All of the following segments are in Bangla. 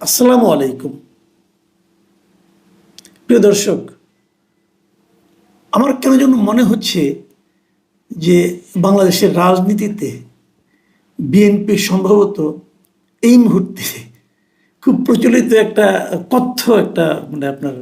আসসালামু আলাইকুম। প্রিয় দর্শক, আমার কেন যেন মনে হচ্ছে যে বাংলাদেশের রাজনীতিতে বিএনপি সম্ভবত এই মুহূর্তে খুব প্রচলিত একটা কথ্য একটা মানে আপনার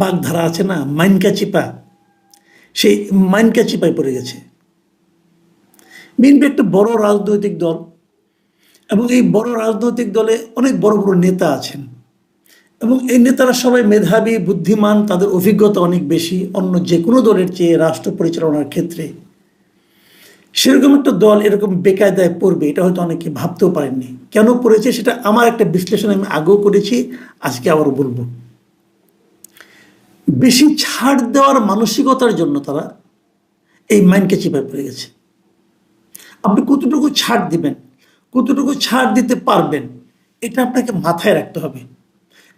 বাগধারা আছে না, মাইনকা চিপা। সেই মাইনকা চিপায় পড়ে গেছে। বিএনপি একটা বড় রাজনৈতিক দল এবং এই বড় রাজনৈতিক দলে অনেক বড় বড় নেতা আছেন। এবং এই নেতারা সবাই মেধাবী, বুদ্ধিমান, তাদের অভিজ্ঞতা অনেক বেশি, অন্য যে কোনো দলের চেয়ে রাষ্ট্র পরিচালনার ক্ষেত্রে। সেরকম একটা দল এরকম বেকায়দায় পড়বে, এটা হয়তো অনেকে ভাবতেও পারেননি। কেন পড়েছে সেটা আমার একটা বিশ্লেষণ আমি আগেও করেছি, আজকে আবারও বলব। বেশি ছাড় দেওয়ার মানসিকতার জন্য তারা এই মাইন্ডকে চিপায় পড়ে গেছে। আপনি কতটুকু ছাড় দিবেন? কতটুকু ছাড় দিতে পারবেন, এটা আপনাকে মাথায় রাখতে হবে।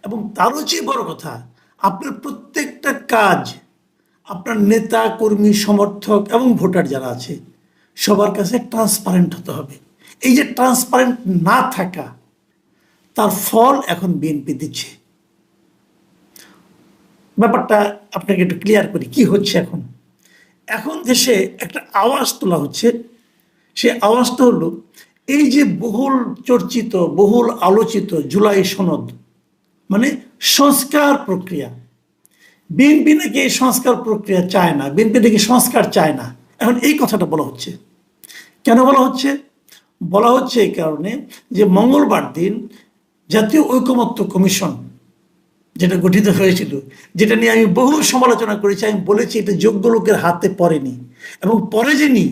এবং তারও চেয়ে বড় কথা, আপনার প্রত্যেকটা কাজ, আপনার নেতা, কর্মী, সমর্থক এবং ভোটার যারা আছে, সবার কাছে ট্রান্সপারেন্ট হতে হবে। এই যে ট্রান্সপারেন্ট না থাকা, তার ফল এখন বিএনপি দিচ্ছে। ব্যাপারটা আপনাকে একটু ক্লিয়ার করি, কি হচ্ছে এখন? এখন দেশে একটা আওয়াজ তোলা হচ্ছে। সে আওয়াজটা হলো এই যে বহুল চর্চিত, বহুল আলোচিত জুলাই সনদ মানে সংস্কার প্রক্রিয়া। বিএনপি নাকি এই সংস্কার প্রক্রিয়া চায় না, বিএনপি নাকি সংস্কার চায় না। এখন এই কথাটা বলা হচ্ছে। কেন বলা হচ্ছে? বলা হচ্ছে এই কারণে যে মঙ্গলবার দিন জাতীয় ঐকমত্য কমিশন যেটা গঠিত হয়েছিল, যেটা নিয়ে আমি বহু সমালোচনা করেছি, আমি বলেছি এটা যোগ্য লোকের হাতে পড়েনি। এবং পরে যে নি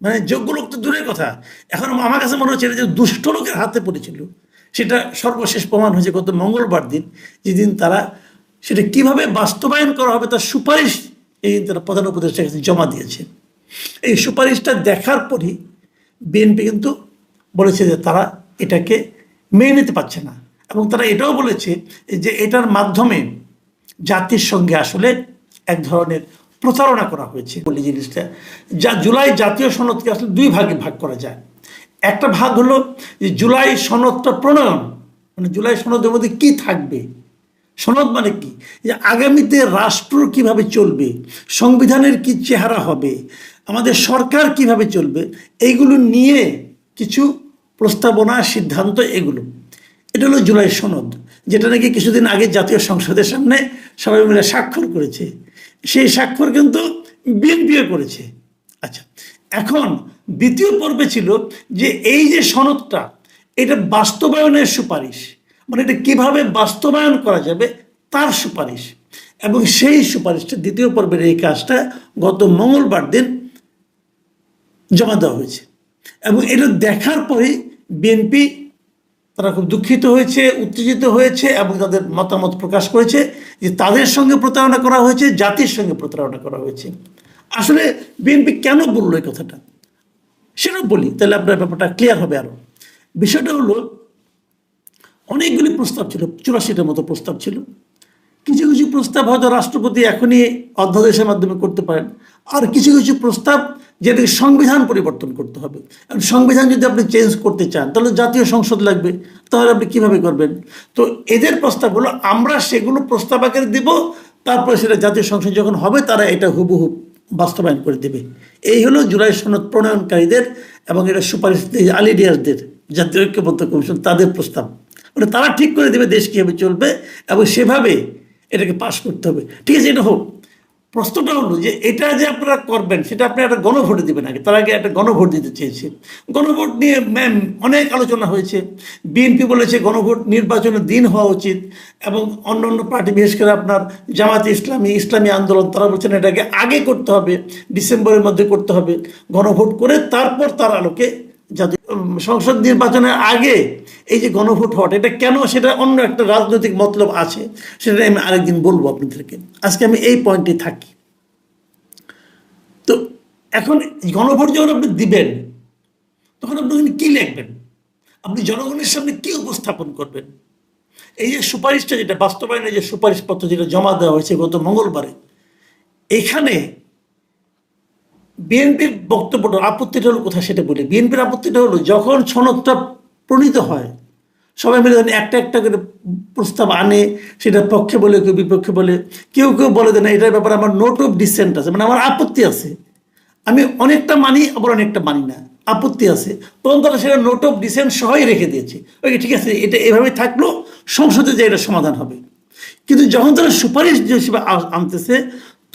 মানে যোগ্য লোক তো দূরের কথা। এখন আমার কাছে মনে হচ্ছে এটা যে দুষ্ট লোকের হাতে পড়েছিল, সেটা সর্বশেষ প্রমাণ হয়েছে গত মঙ্গলবার দিন, যেদিন তারা সেটা কীভাবে বাস্তবায়ন করা হবে তার সুপারিশ এই তারা প্রধান উপদেষ্টার কাছে জমা দিয়েছে। এই সুপারিশটা দেখার পরই বিএনপি কিন্তু বলেছে যে তারা এটাকে মেনে নিতে পারছে না এবং তারা এটাও বলেছে যে এটার মাধ্যমে জাতির সঙ্গে আসলে এক ধরনের প্রতারণা করা হয়েছে বলি জিনিসটা। যা জুলাই জাতীয় সনদকে আসলে দুই ভাগে ভাগ করা যায়। একটা ভাগ হলো যে জুলাই সনদটা প্রণয়ন মানে জুলাই সনদের মধ্যে কি থাকবে? সনদ মানে কি? যে আগামীতে রাষ্ট্র কীভাবে চলবে? সংবিধানের কি চেহারা হবে? আমাদের সরকার কীভাবে চলবে? এইগুলো নিয়ে কিছু প্রস্তাবনা, সিদ্ধান্ত এগুলো। এটা হলো জুলাই সনদ, যেটা নাকি কিছুদিন আগে জাতীয় সংসদের সামনে সবাই মিলে স্বাক্ষর করেছে। সেই স্বাক্ষর কিন্তু বিএনপিও করেছে। আচ্ছা এখন দ্বিতীয় পর্বে ছিল যে এই যে সনদটা, এটা বাস্তবায়নের সুপারিশ। মানে এটা কীভাবে বাস্তবায়ন করা যাবে তার সুপারিশ। এবং সেই সুপারিশটা দ্বিতীয় পর্বের এই কাজটা গত মঙ্গলবার দিন জমা দেওয়া হয়েছে। এবং এটা দেখার পরেই বিএনপি তারা খুব দুঃখিত হয়েছে, উত্তেজিত হয়েছে এবং তাদের মতামত প্রকাশ করেছে যে তাদের সঙ্গে প্রতারণা করা হয়েছে, জাতির সঙ্গে প্রতারণা করা হয়েছে। আসলে বিএনপি কেন বলল এই কথাটা? সেটা বলি, তাহলে আপনার ব্যাপারটা ক্লিয়ার হবে আরও। বিষয়টা হলো, অনেকগুলি প্রস্তাব ছিল চুরাশিটার মতো প্রস্তাব ছিল। কিছু কিছু প্রস্তাব হয়তো রাষ্ট্রপতি এখনই অধ্যাদেশের মাধ্যমে করতে পারেন। আর কিছু কিছু প্রস্তাব যেটাকে সংবিধান পরিবর্তন করতে হবে। সংবিধান যদি আপনি চেঞ্জ করতে চান, তাহলে জাতীয় সংসদ লাগবে। তাহলে আপনি কীভাবে করবেন? তো এদের প্রস্তাবগুলো আমরা সেগুলো প্রস্তাব আকারে দিব, তারপরে সেটা জাতীয় সংসদ যখন হবে, তারা এটা হুবহু বাস্তবায়ন করে দেবে। এই হলো জুলাই সনদ প্রণয়নকারীদের এবং এটা সুপারিশ আলিডিয়াসদের জাতীয় ঐক্যবদ্ধ কমিশন, তাদের প্রস্তাব। মানে তারা ঠিক করে দেবে দেশ কীভাবে চলবে এবং সেভাবে এটাকে পাশ করতে হবে। ঠিক আছে, এটা হোক। প্রশ্নটা হলো যে এটা যে আপনারা করবেন, সেটা আপনি একটা গণভোটে দেবেন আগে। তার আগে একটা গণভোট দিতে চেয়েছে। গণভোট নিয়ে ম্যাম অনেক আলোচনা হয়েছে। বিএনপি বলেছে গণভোট নির্বাচনের দিন হওয়া উচিত এবং অন্য অন্য পার্টি, বিশেষ করে আপনার জামাত ইসলামী ইসলামী আন্দোলন, তারা বলছেন এটাকে আগে করতে হবে, ডিসেম্বরের মধ্যে করতে হবে। গণভোট করে তারপর তার আলোকে জাতীয় সংসদ নির্বাচনের আগে এই যে গণভোট হওয়াটা, এটা কেন সেটা অন্য একটা রাজনৈতিক মতলব আছে, সেটা আমি আরেকদিন বলব আপনাদেরকে। আজকে আমি এই পয়েন্টে থাকি। তো এখন গণভোট যখন আপনি দিবেন, তখন আপনি ওখানে কী লিখবেন? আপনি জনগণের সামনে কী উপস্থাপন করবেন? এই যে সুপারিশটা যেটা, বাস্তবায়নের যে সুপারিশপত্র যেটা জমা দেওয়া হয়েছে গত মঙ্গলবারে, এখানে বিএনপির বক্তব্যটা আপত্তিটা হলো কোথায় সেটা বলি। বিএনপির আপত্তিটা হলো যখন সনদটা প্রণীত হয়, সবাই মিলে ধরেন একটা একটা করে প্রস্তাব আনে, সেটা পক্ষে বলে, কেউ বিপক্ষে বলে, কেউ কেউ বলে যে না, এটার ব্যাপারে আমার নোট অফ ডিসেন্ট আছে মানে আমার আপত্তি আছে। আমি অনেকটা মানি, আবার অনেকটা মানি না, আপত্তি আছে। তখন তারা সেটা নোট অফ ডিসেন্ট সহই রেখে দিয়েছে। ওকে, ঠিক আছে, এটা এভাবে থাকল, সংসদে যে এটা সমাধান হবে। কিন্তু যখন তারা সুপারিশ হিসেবে আনতেছে,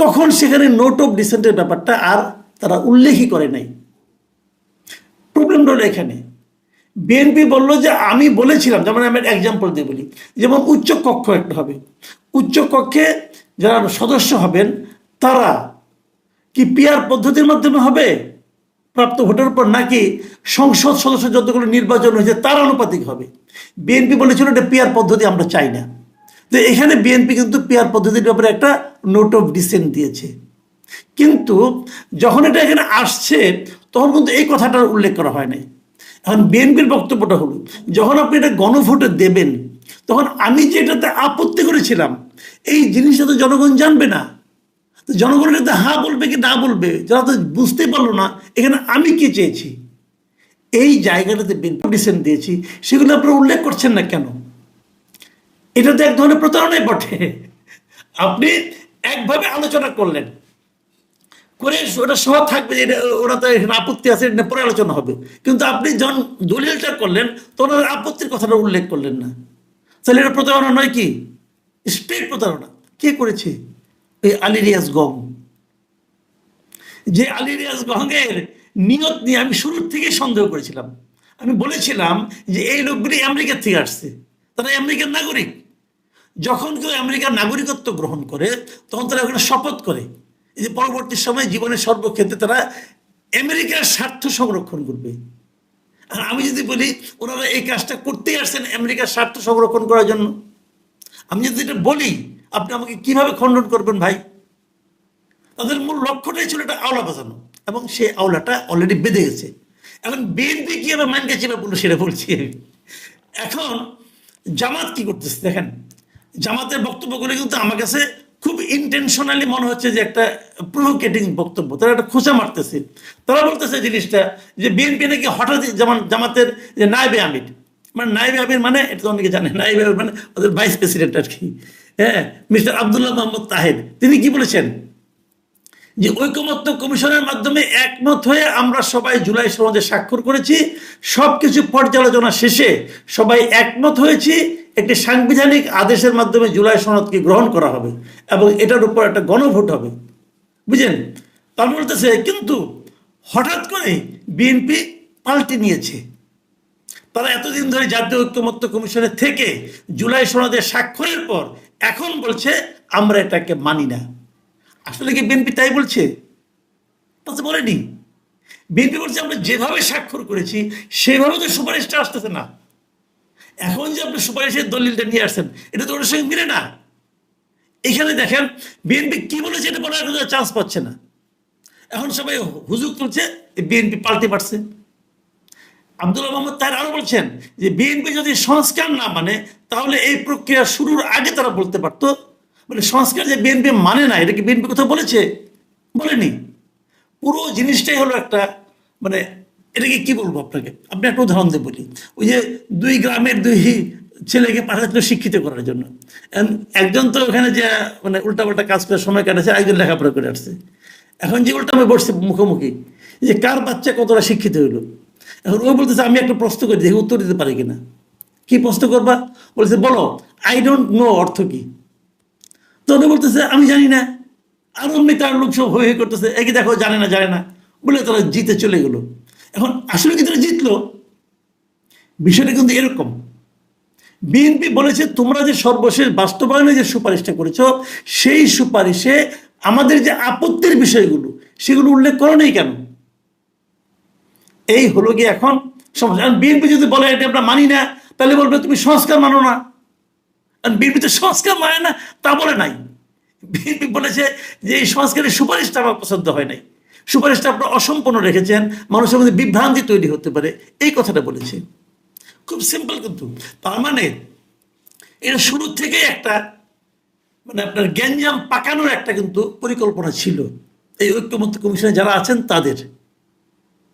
তখন সেখানে নোট অফ ডিসেন্টের ব্যাপারটা আর তারা উল্লেখই করে নাই। প্রবলেমটা হলো এখানে। বিএনপি বলল যে, আমি বলেছিলাম, যেমন আমি এক্সাম্পল দিয়ে বলি, যেমন উচ্চ কক্ষ একটা হবে। উচ্চ কক্ষে যারা সদস্য হবেন, তারা কি পিয়ার পদ্ধতির মাধ্যমে হবে? প্রাপ্ত ভোটের উপর নাকি সংসদ সদস্য যতগুলো নির্বাচন হয়েছে, তার আনুপাতিক হবে। বিএনপি বলেছিল এটা পিয়ার পদ্ধতি আমরা চাই না। তো এখানে বিএনপি কিন্তু পিয়ার পদ্ধতির ব্যাপারে একটা নোট অফ ডিসেন্ট দিয়েছে। কিন্তু যখন এটা এখানে আসছে, তখন কিন্তু এই কথাটার উল্লেখ করা হয় নাই। এখন বিএনপির বক্তব্যটা হলো, যখন আপনি এটা গণভোটে দেবেন, তখন আমি যেটাতে আপত্তি করেছিলাম, এই জিনিসটা তো জনগণ জানবে না। তো জনগণের এটাতে হা বলবে কি না বলবে, যারা তো বুঝতে পারল না, এখানে আমি কি চেয়েছি? এই জায়গাটাতে ডিসেন্ট দিয়েছি, সেগুলো আপনারা উল্লেখ করছেন না কেন? এটা তো এক ধরনের প্রতারণাই বটে। আপনি একভাবে আলোচনা করলেন করে ওটা সভা থাকবে যে ওরা তো এখানে আপত্তি আছে পরে আলোচনা হবে। কিন্তু আপনি যখন দলিলটা করলেন, তখন আপত্তির কথাটা উল্লেখ করলেন না। তাহলে এটা প্রতারণা নয় কি? স্ট্রেট প্রতারণা। কে করেছে? এই আলিরিয়াস গং। যে আলিরিয়াস গঙ্গের নিয়ত নিয়ে আমি শুরুর থেকে সন্দেহ করেছিলাম। আমি বলেছিলাম যে এই লোকগুলি আমেরিকার থেকে আসছে। তারা আমেরিকার নাগরিক। যখন কেউ আমেরিকার নাগরিকত্ব গ্রহণ করে, তখন তারা ওখানে শপথ করে। যে পরবর্তী সময় জীবনের সর্বক্ষেত্রে তারা আমেরিকার স্বার্থ সংরক্ষণ করবে। আর আমি যদি বলি, ওনারা এই কাজটা করতেই আসছেন আমেরিকার স্বার্থ সংরক্ষণ করার জন্য। আমি যদি এটা বলি, আপনি আমাকে কীভাবে খণ্ডন করবেন ভাই? তাদের মূল লক্ষ্যটাই ছিল এটা আওলা বাজানো, এবং সেই আওলাটা অলরেডি বেঁধে গেছে। এখন বিএনপি কীভাবে মানকে চিনে বলল সেটা বলছি। এখন জামাত কি করতেছে, দেখেন, জামাতের বক্তব্যগুলো কিন্তু আমার কাছে খুব ইন্টেনশনালি মনে হচ্ছে যে একটা প্রভোকেটিং বক্তব্য। তারা একটা খোঁচা মারতেছে। তারা বলতেছে জিনিসটা যে বিএনপি নাকি হঠাৎ যেমন জামাতের যে নাইবে আমির। মানে নাইবে আমির মানে এটা তো অনেকে জানে নাইবে আমির মানে ওদের ভাইস প্রেসিডেন্ট আর কি। হ্যাঁ মিস্টার আবদুল্লাহ মোহাম্মদ তাহের। তিনি কি বলেছেন? যে ঐকমত্য কমিশনের মাধ্যমে একমত হয়ে আমরা সবাই জুলাই সমাজে স্বাক্ষর করেছি, সবকিছু পর্যালোচনা শেষে সবাই একমত হয়েছি একটি সাংবিধানিক আদেশের মাধ্যমে জুলাই সনদকে গ্রহণ করা হবে এবং এটার উপর একটা গণভোট হবে। বুঝলেন? তার বলতেছে কিন্তু হঠাৎ করে বিএনপি পাল্টে নিয়েছে। তারা এতদিন ধরে জাতীয় ঐক্যমত্য কমিশনের থেকে জুলাই সনদে স্বাক্ষরের পর এখন বলছে, আমরা এটাকে মানি না। আসলে কি বিএনপি তাই বলছে? তা তো বলেনি। বিএনপি বলছে, আমরা যেভাবে স্বাক্ষর করেছি, সেভাবে তো সুপারিশটা আসতেছে না। এখন যে আপনি সুপারিশের দলিলটা নিয়ে আসছেন, এটা তো ওর সঙ্গে মিলে না। এখানে দেখেন, বিএনপি কি বলেছে এটা বলার কোনো চান্স পাচ্ছে না। এখন সবাই হুজুক তুলছে, বিএনপি পাল্টে পারছে আব্দুল্লাহ মোহাম্মদ তার আরও বলছেন যে, বিএনপি যদি সংস্কার না মানে তাহলে এই প্রক্রিয়া শুরুর আগে তারা বলতে পারতো। মানে সংস্কার যে বিএনপি মানে না, এটা কি বিএনপি কথা বলেছে? বলেনি। পুরো জিনিসটাই হলো একটা মানে এটাকে কি বলব আপনাকে? আপনি একটা উদাহরণ দিয়ে বলি। ওই যে দুই গ্রামের দুই ছেলেকে পাঠাচ্ছিল শিক্ষিত করার জন্য। একজন তো ওখানে যে মানে উল্টাপাল্টা কাজ করে সময় কাটাচ্ছে একজন লেখাপড়া করে আসছে। এখন যে উল্টা আমি বসছি মুখোমুখি যে কার বাচ্চা কতটা শিক্ষিত হইল? এখন ও বলতেছে, আমি একটা প্রশ্ন করি, দেখি উত্তর দিতে পারি কিনা। কি প্রশ্ন করবা? বলছে, বলো আই ডোন্ট নো অর্থ কি? তো বলতেছে, আমি জানি না। আর অমনি তার লোক সব হয়ে করতেছে একে দেখো, জানে না জানে না। বলে তারা জিতে চলে গেল। এখন আসলে কি তারা জিতলো? বিষয়টা কিন্তু এরকম। বিএনপি বলেছে, তোমরা যে সর্বশেষ বাস্তবায়নে যে সুপারিশটা করেছ, সেই সুপারিশে আমাদের যে আপত্তির বিষয়গুলো, সেগুলো উল্লেখ করো নেই কেন? এই হলো গিয়ে এখন সমস্যা। বিএনপি যদি বলে, এটা আমরা মানি না, তাহলে বলবে, তুমি সংস্কার মানো না। বিএনপি তো সংস্কার মানে না, তা বলে নাই। বিএনপি বলেছে যে, এই সংস্কারের সুপারিশটা আমার পছন্দ হয় নাই। সুপারিশটা আপনারা অসম্পূর্ণ রেখেছেন, মানুষের মধ্যে বিভ্রান্তি তৈরি হতে পারে। এই কথাটা বলেছে। খুব সিম্পল কিন্তু। তার মানে এটা শুরু থেকে একটা মানে আপনার গ্যাঞ্জাম পাকানোর একটা কিন্তু পরিকল্পনা ছিল। এই ঐক্যমত্য কমিশনে যারা আছেন, তাদের।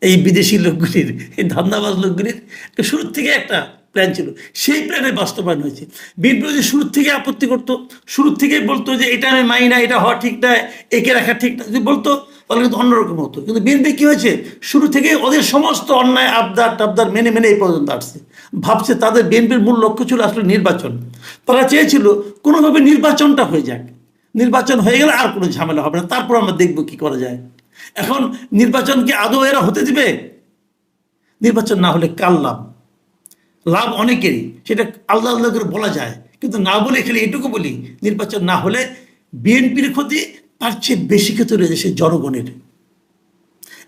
এই বিদেশি লোকগুলির, এই ধান্দাবাজ লোকগুলির শুরুর থেকে একটা প্ল্যান ছিল। সেই প্ল্যানের বাস্তবায়ন হয়েছে। যদি শুরুর থেকে আপত্তি করতো শুরুর থেকেই বলতো যে এটা আমি মানি না, এটা হওয়া ঠিক না একে রাখা ঠিক না যদি বলতো তাহলে কিন্তু অন্যরকম হতো। কিন্তু বিএনপি কি হয়েছে? শুরু থেকে ওদের সমস্ত অন্যায়, আবদার টাবদার মেনে মেনে এই পর্যন্ত আসছে। ভাবছে তাদের বিএনপির মূল লক্ষ্য ছিল আসলে নির্বাচন। তারা চেয়েছিল কোনোভাবে নির্বাচনটা হয়ে যাক। নির্বাচন হয়ে গেলে আর কোনো ঝামেলা হবে না। তারপর আমরা দেখব কি করা যায়। এখন নির্বাচন কি আদৌ এরা হতে দিবে? নির্বাচন না হলে কাল লাভ? লাভ অনেকেরই, সেটা আল্লাহ আল্লাহ করে বলা যায়। কিন্তু না বলে খালি এটুকু বলি, নির্বাচন না হলে বিএনপির ক্ষতি তার চেয়ে বেশি ক্ষতি রয়েছে সেই জনগণের।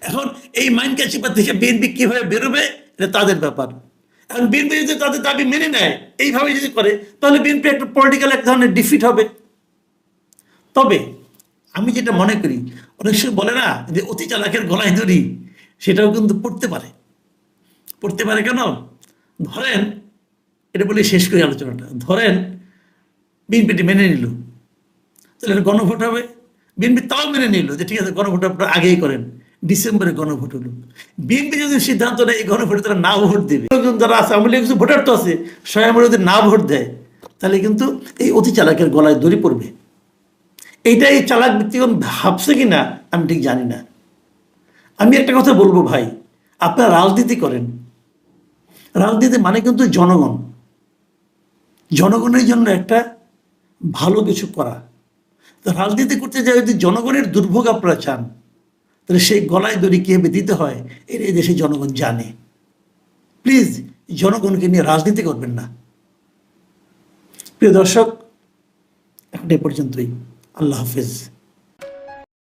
এখন এই মাইন ক্যাচিপার থেকে বিএনপি কীভাবে বেরোবে, এটা তাদের ব্যাপার। এখন বিএনপি যদি তাদের দাবি মেনে নেয় এইভাবে যদি করে, তাহলে বিএনপি একটা পলিটিক্যাল এক ধরনের ডিফিট হবে। তবে আমি যেটা মনে করি, অনেক সময় বলে না যে অতি চালাকের গলায় দড়ি, সেটাও কিন্তু পড়তে পারে। পড়তে পারে কেন? ধরেন, এটা বলে শেষ করি আলোচনাটা। ধরেন, বিএনপিটি মেনে নিল, তাহলে গণভোট হবে। বিএনপি তাও মেনে নিল যে ঠিক আছে, গণভোট আপনারা আগেই করেন। ডিসেম্বরে গণভোট হলো। বিএনপি যদি সিদ্ধান্ত নেয় এই গণভোটে তারা না ভোট দেবে। যারা আছে আমলি কিছু ভোটার তো আছে স্বয়ং যদি না ভোট দেয়, তাহলে কিন্তু এই অতি চালাকের গলায় দড়ি পড়বে। এইটাই চালাক ব্যক্তিগণ ভাবছে কি না আমি ঠিক জানি না। আমি একটা কথা বলব ভাই, আপনারা রাজনীতি করেন। রাজনীতি মানে কিন্তু জনগণ। জনগণের জন্য একটা ভালো কিছু করা। রাজনীতি করতে যায় যদি জনগণের দুর্ভোগ আপনারা চান, তাহলে সেই গলায় দড়ি কীভাবে দিতে হয় এর এই দেশে জনগণ জানে। প্লিজ, জনগণকে নিয়ে রাজনীতি করবেন না। প্রিয় দর্শক, এখন এ পর্যন্তই। আল্লাহ হাফিজ।